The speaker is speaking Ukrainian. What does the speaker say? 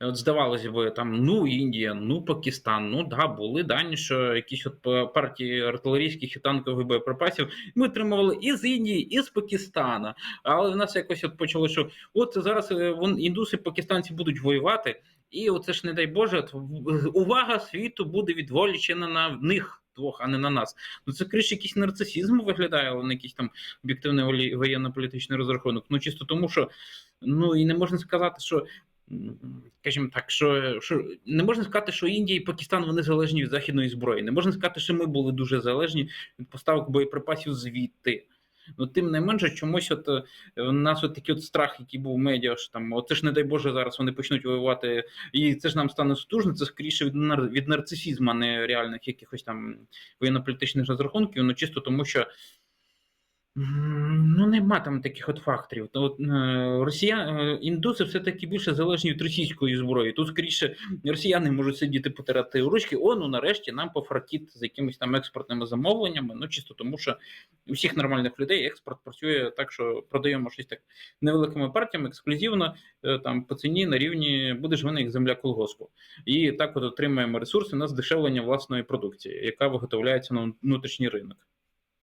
От здавалося б, там ну Індія, ну Пакистан, ну да, були дані, що якісь от партії артилерійських і танкових боєприпасів ми отримували і з Індії, і з Пакистана. Але в нас якось от почало, що от зараз е, вон індуси, пакистанці будуть воювати, і оце ж не дай Боже, увага світу буде відволічена на них. Двох, а не на нас. Ну це криш якийсь нарцисізм виглядає, але не якийсь там об'єктивний воєнно-політичний розрахунок. Ну чисто тому, що ну і не можна сказати, що скажімо так, що, що не можна сказати, що Індія і Пакистан вони залежні від західної зброї. Не можна сказати, що ми були дуже залежні від поставок боєприпасів звідти. Ну, тим не менше, чомусь от е, у нас от такий от страх, який був в медіа, що там оце ж не дай Боже, зараз вони почнуть воювати, і це ж нам стане стужно, це скоріше від нар від нарцисізму, а не реальних якихось там воєнно-політичних розрахунків. Ну чисто тому, що Ну, нема там таких от факторів. То от, е, Росія, е, індуси все-таки більше залежні від російської зброї. Тут скоріше росіяни можуть сидіти потирати ручки. О, ну нарешті нам пофартіт з якимись там експортними замовленнями. Ну, чисто тому, що у всіх нормальних людей експорт працює так, що продаємо щось так невеликими партіями, ексклюзивно, е, там по ціні на рівні буде ж вона як земля колгоспу. І так от отримаємо ресурси на здешевлення власної продукції, яка виготовляється на внутрішній ринок.